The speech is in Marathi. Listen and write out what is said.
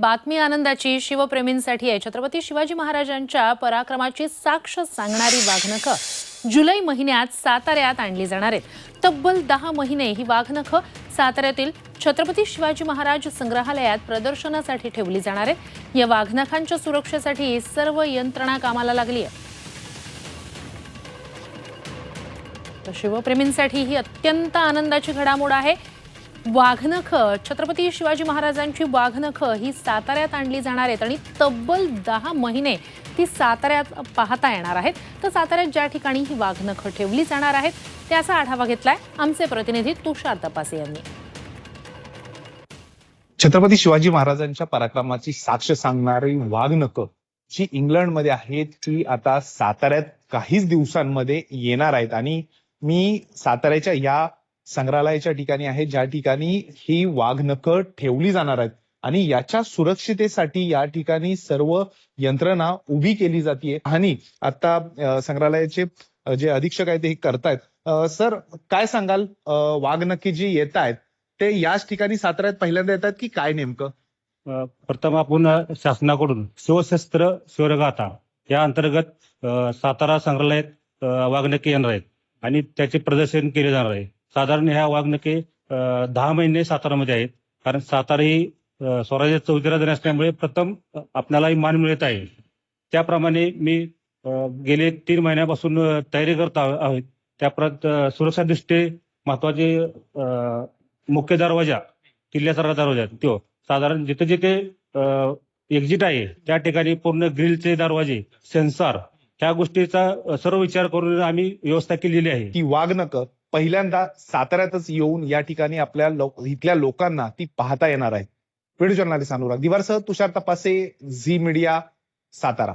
बातमी आनंदाची शिवप्रेमींसाठी आहे. छत्रपती शिवाजी महाराजांच्या पराक्रमाची साक्ष सांगणारी वाघनखं जुलै महिन्यात साताऱ्यात आणली जाणार आहेत. तब्बल दहा महिने ही वाघनखं साताऱ्यातील छत्रपती शिवाजी महाराज संग्रहालयात प्रदर्शनासाठी ठेवली जाणार आहेत. या वाघनखांच्या सुरक्षेसाठी सर्व यंत्रणा कामाला लागली आहे. तर शिवप्रेमींसाठी ही अत्यंत आनंदाची घडामोड आहे. वाघनख छत्रपती शिवाजी महाराजांची वाघनख ही साताऱ्यात आणली जाणार आहेत आणि तब्बल दहा महिने ती साताऱ्यात पाहता येणार आहेत. तर साताऱ्यात ज्या ठिकाणी ही वाघनख ठेवली जाणार आहेत त्याचा आढावा घेतलाय आमचे प्रतिनिधी तुषार तपासे यांनी. छत्रपती शिवाजी महाराजांच्या पराक्रमाची साक्ष सांगणारी वाघनखं जी इंग्लंडमध्ये आहेत ती आता साताऱ्यात काहीच दिवसांमध्ये येणार आहेत. आणि मी साताऱ्याच्या या संग्रहालयाच्या ठिकाणी आहेत ज्या ठिकाणी ही वाघनखं ठेवली जाणार आहेत. आणि याच्या सुरक्षितेसाठी या ठिकाणी सर्व यंत्रणा उभी केली जाते आणि आता संग्रहालयाचे जे अधीक्षक आहेत ते करतायत. सर काय सांगाल? वाघनखी जी येत आहेत ते याच ठिकाणी साताऱ्यात पहिल्यांदा येतात की काय नेमकं? प्रथम आपण शासनाकडून शिवशस्त्र शिवरगाथा या अंतर्गत सातारा संग्रहालयात वाघनखी येणार आहेत. आणि त्याचे प्रदर्शन केले जाणार आहे. साधारण ह्या वाघनखे दहा महिने सातारामध्ये आहेत. कारण सातारा ही अ, स्वराज्याचं चौथी असल्यामुळे प्रथम आपल्यालाही मान मिळत आहे. त्याप्रमाणे मी गेले तीन महिन्यापासून तयारी करत आहोत. त्या परत सुरक्षा दृष्टी महत्त्वाचे अ, मुख्य दरवाजा किल्ल्यासारखा दरवाजा तो साधारण जिथे जिथे एक्झिट आहे त्या ठिकाणी पूर्ण ग्रिलचे दरवाजे सेन्सार ह्या गोष्टीचा सर्व विचार करून आम्ही व्यवस्था केलेली आहे. ती वाघनक पहिल्यांदा साताऱ्यातच येऊन या ठिकाणी आपल्या लोक इथल्या लोकांना ती पाहता येणार आहे व्हिडिओ जर्नालिस्ट अनुराग दिवारसह तुषार तपासे झी मीडिया सातारा.